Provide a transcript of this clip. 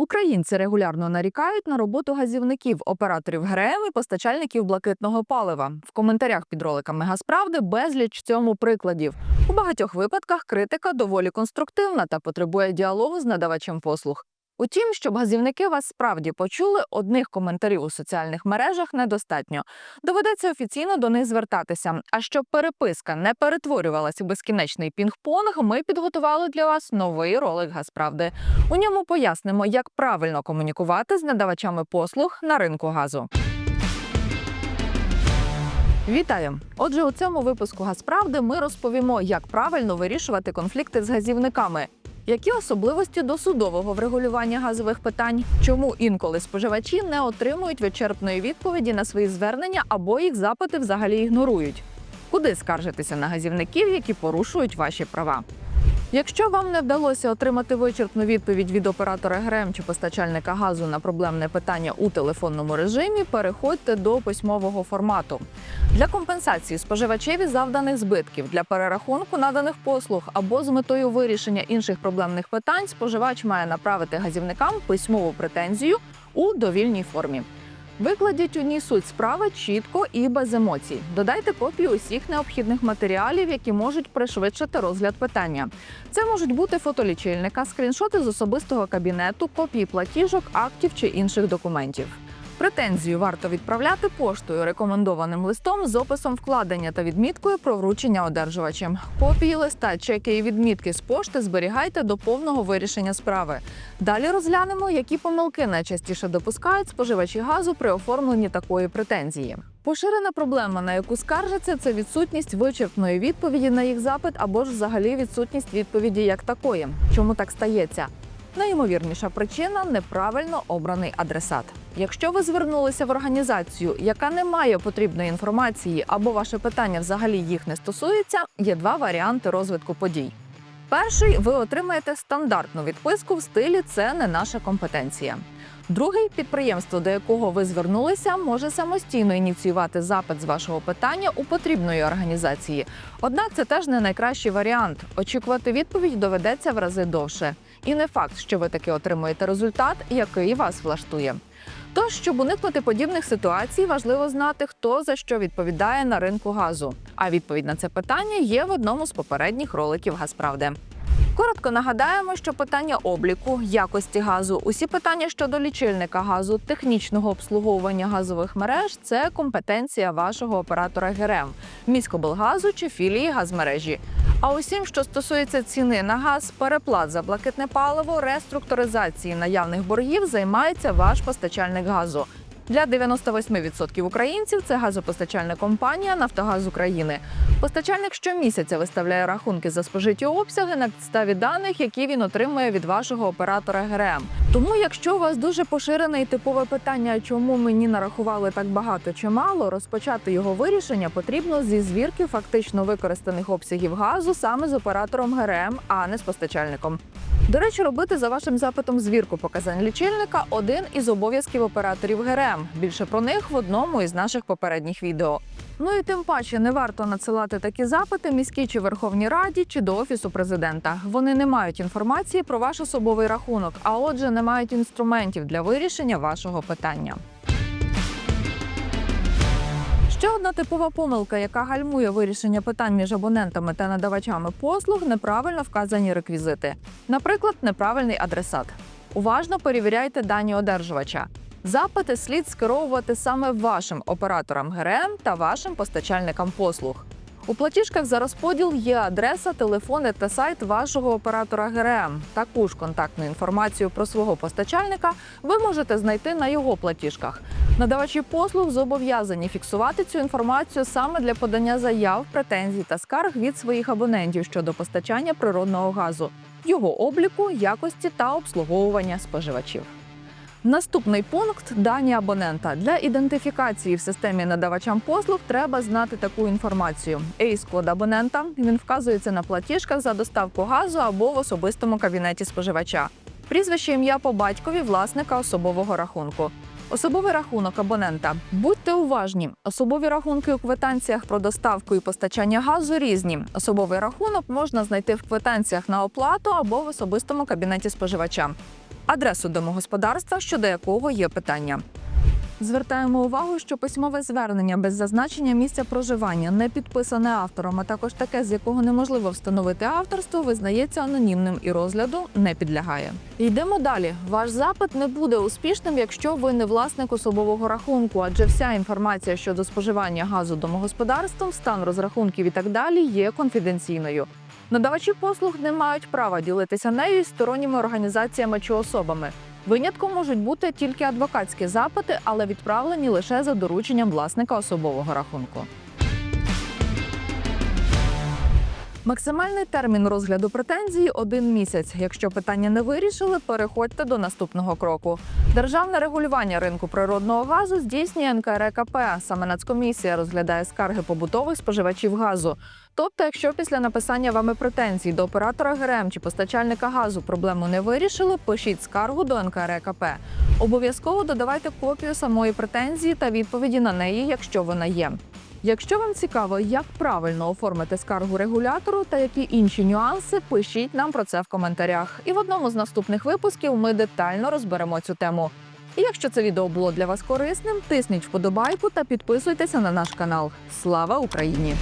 Українці регулярно нарікають на роботу газівників, операторів ГРМ і постачальників блакитного палива. В коментарях під роликами Газправди безліч цьому прикладів. У багатьох випадках критика доволі конструктивна та потребує діалогу з надавачем послуг. Утім, щоб газівники вас справді почули, одних коментарів у соціальних мережах недостатньо. Доведеться офіційно до них звертатися. А щоб переписка не перетворювалася у безкінечний пінг-понг, ми підготували для вас новий ролик Газправди. У ньому пояснимо, як правильно комунікувати з надавачами послуг на ринку газу. Вітаю! Отже, у цьому випуску Газправди ми розповімо, як правильно вирішувати конфлікти з газівниками. Які особливості досудового врегулювання газових питань? Чому інколи споживачі не отримують вичерпної відповіді на свої звернення або їх запити взагалі ігнорують? Куди скаржитися на газівників, які порушують ваші права? Якщо вам не вдалося отримати вичерпну відповідь від оператора ГРМ чи постачальника газу на проблемне питання у телефонному режимі, переходьте до письмового формату. Для компенсації споживачеві завданих збитків для перерахунку наданих послуг або з метою вирішення інших проблемних питань споживач має направити газівникам письмову претензію у довільній формі. Викладіть у ній суть справи чітко і без емоцій. Додайте копію усіх необхідних матеріалів, які можуть пришвидшити розгляд питання. Це можуть бути фотолічильника, скріншоти з особистого кабінету, копії платіжок, актів чи інших документів. Претензію варто відправляти поштою рекомендованим листом з описом вкладення та відміткою про вручення одержувачем. Копії листа, чеки і відмітки з пошти зберігайте до повного вирішення справи. Далі розглянемо, які помилки найчастіше допускають споживачі газу при оформленні такої претензії. Поширена проблема, на яку скаржаться, це відсутність вичерпної відповіді на їх запит або ж взагалі відсутність відповіді як такої. Чому так стається? Найімовірніша причина неправильно обраний адресат. Якщо ви звернулися в організацію, яка не має потрібної інформації, або ваше питання взагалі їх не стосується, є два варіанти розвитку подій. Перший ви отримаєте стандартну відписку в стилі це не наша компетенція. Другий підприємство, до якого ви звернулися, може самостійно ініціювати запит з вашого питання у потрібної організації. Однак це теж не найкращий варіант. Очікувати відповідь доведеться в рази довше. І не факт, що ви таки отримуєте результат, який вас влаштує. Тож, щоб уникнути подібних ситуацій, важливо знати, хто за що відповідає на ринку газу. А відповідь на це питання є в одному з попередніх роликів Газправди. Коротко нагадаємо, що питання обліку, якості газу, усі питання щодо лічильника газу, технічного обслуговування газових мереж це компетенція вашого оператора ГРМ, міськоблгазу чи філії газмережі. А усім, що стосується ціни на газ, переплат за блакитне паливо, реструктуризації наявних боргів, займається ваш постачальник газу. Для 98% українців це газопостачальна компанія Нафтогаз України. Постачальник щомісяця виставляє рахунки за спожиті обсяги на підставі даних, які він отримує від вашого оператора ГРМ. Тому, якщо у вас дуже поширене і типове питання, чому мені нарахували так багато чи мало, розпочати його вирішення потрібно зі звірки фактично використаних обсягів газу саме з оператором ГРМ, а не з постачальником. До речі, робити за вашим запитом звірку показань лічильника один із обов'язків операторів ГРМ. Більше про них в одному із наших попередніх відео. Ну і тим паче не варто надсилати такі запити міській чи Верховній Раді чи до офісу президента. Вони не мають інформації про ваш особовий рахунок, а отже, не мають інструментів для вирішення вашого питання. Ще одна типова помилка, яка гальмує вирішення питань між абонентами та надавачами послуг, неправильно вказані реквізити. Наприклад, неправильний адресат. Уважно перевіряйте дані одержувача. Запити слід скеровувати саме вашим операторам ГРМ та вашим постачальникам послуг. У платіжках за розподіл є адреса, телефони та сайт вашого оператора ГРМ. Таку ж контактну інформацію про свого постачальника ви можете знайти на його платіжках. Надавачі послуг зобов'язані фіксувати цю інформацію саме для подання заяв, претензій та скарг від своїх абонентів щодо постачання природного газу, його обліку, якості та обслуговування споживачів. Наступний пункт дані абонента. Для ідентифікації в системі надавачам послуг треба знати таку інформацію. ЕІС-код абонента він вказується на платіжках за доставку газу або в особистому кабінеті споживача. Прізвище ім'я по батькові власника особового рахунку. Особовий рахунок абонента. Будьте уважні. Особові рахунки у квитанціях про доставку і постачання газу різні. Особовий рахунок можна знайти в квитанціях на оплату або в особистому кабінеті споживача. Адресу домогосподарства, щодо якого є питання. Звертаємо увагу, що письмове звернення без зазначення місця проживання, не підписане автором, а також таке, з якого неможливо встановити авторство, визнається анонімним і розгляду не підлягає. Йдемо далі. Ваш запит не буде успішним, якщо ви не власник особового рахунку, адже вся інформація щодо споживання газу домогосподарством, стан розрахунків і так далі є конфіденційною. Надавачі послуг не мають права ділитися нею із сторонніми організаціями чи особами. Винятком можуть бути тільки адвокатські запити, але відправлені лише за дорученням власника особового рахунку. Максимальний термін розгляду претензії один місяць. Якщо питання не вирішили, переходьте до наступного кроку. Державне регулювання ринку природного газу здійснює НКРКП. Саме Нацкомісія розглядає скарги побутових споживачів газу. Тобто, якщо після написання вами претензій до оператора ГРМ чи постачальника газу проблему не вирішили, пишіть скаргу до НКРКП. Обов'язково додавайте копію самої претензії та відповіді на неї, якщо вона є. Якщо вам цікаво, як правильно оформити скаргу регулятору та які інші нюанси, пишіть нам про це в коментарях. І в одному з наступних випусків ми детально розберемо цю тему. І якщо це відео було для вас корисним, тисніть вподобайку та підписуйтеся на наш канал. Слава Україні!